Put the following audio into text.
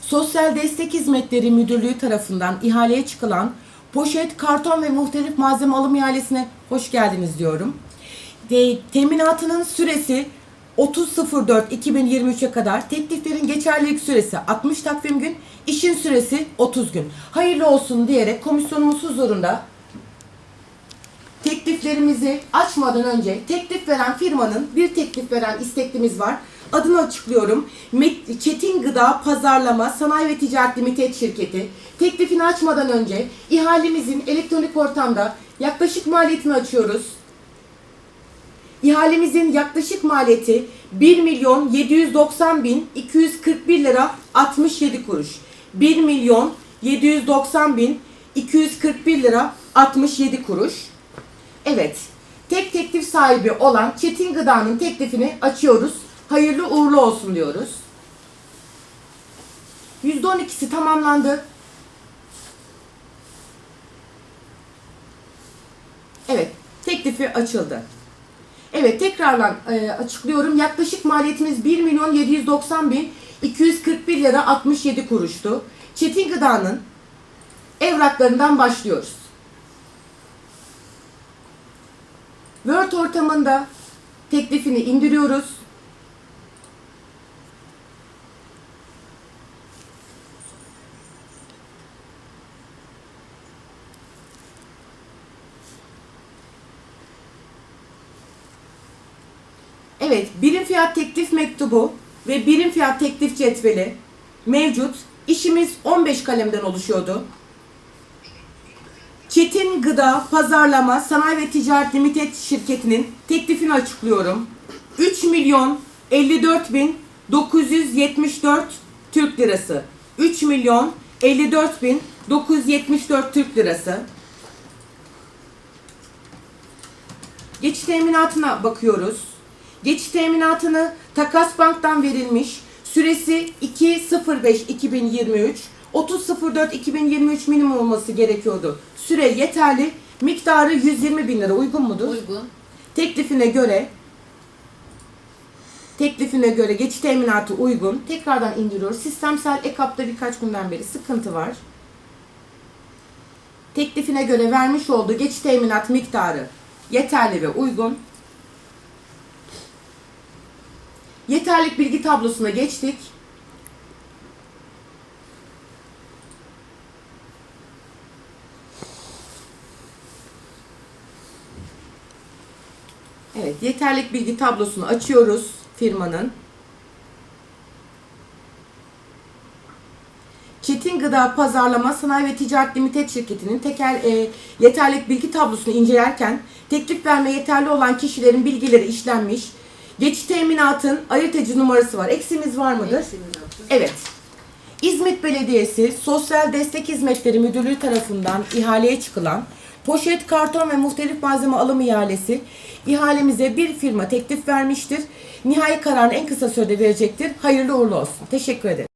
Sosyal Destek Hizmetleri Müdürlüğü tarafından ihaleye çıkılan poşet, karton ve muhtelif malzeme alım ihalesine hoş geldiniz diyorum. Teminatının süresi 30.04.2023'e kadar, tekliflerin geçerlilik süresi 60 takvim gün, işin süresi 30 gün. Hayırlı olsun diyerek komisyonumuz huzurunda tekliflerimizi açmadan önce teklif veren firmanın bir teklif veren isteklimiz var. Adını açıklıyorum. Çetin Gıda Pazarlama Sanayi ve Ticaret Limited Şirketi. Teklifini açmadan önce ihalemizin elektronik ortamda yaklaşık maliyetini açıyoruz. İhalemizin yaklaşık maliyeti 1 milyon 790 bin 241 lira 67 kuruş. 1 milyon 790 bin 241 lira 67 kuruş. Evet, tek teklif sahibi olan Çetin Gıda'nın teklifini açıyoruz. Hayırlı uğurlu olsun diyoruz. %12'si tamamlandı. Evet, teklifi açıldı. Evet, tekrardan e, açıklıyorum. Yaklaşık maliyetimiz 1 milyon 790 bin 241 lira 67 kuruştu. Çetin Gıda'nın evraklarından başlıyoruz. Word ortamında teklifini indiriyoruz. Evet, birim fiyat teklif mektubu ve birim fiyat teklif cetveli mevcut. İşimiz 15 kalemden oluşuyordu. Çetin Gıda Pazarlama Sanayi ve Ticaret Limited şirketinin teklifini açıklıyorum. 3 milyon 54 bin 974 Türk lirası. 3 milyon 54 bin 974 Türk lirası. Geçiş teminatına bakıyoruz. Geçiş teminatını Takas Bank'tan verilmiş. Süresi 2.05.2023. 30.04.2023 minimum olması gerekiyordu. Süre yeterli. Miktarı 120 bin lira uygun mudur? Uygun. Teklifine göre teklifine göre geçiş teminatı uygun. Tekrardan indiriyoruz. Sistemsel EKAP'ta birkaç günden beri sıkıntı var. Teklifine göre vermiş olduğu geçiş teminat miktarı yeterli ve uygun. Yeterlik bilgi tablosuna geçtik. Evet, yeterlik bilgi tablosunu açıyoruz firmanın. Çetin Gıda Pazarlama Sanayi ve Ticaret Limited şirketinin tekel e, yeterlik bilgi tablosunu incelerken teklif verme yeterli olan kişilerin bilgileri işlenmiş. Geçiş teminatın ayırtıcı numarası var. Eksimiz var mıdır? Eksiğimiz yoktur. Evet. İzmit Belediyesi Sosyal Destek Hizmetleri Müdürlüğü tarafından ihaleye çıkılan poşet, karton ve muhtelif malzeme alım ihalesi ihalemize bir firma teklif vermiştir. Nihai kararını en kısa sürede verecektir. Hayırlı uğurlu olsun. Teşekkür ederim.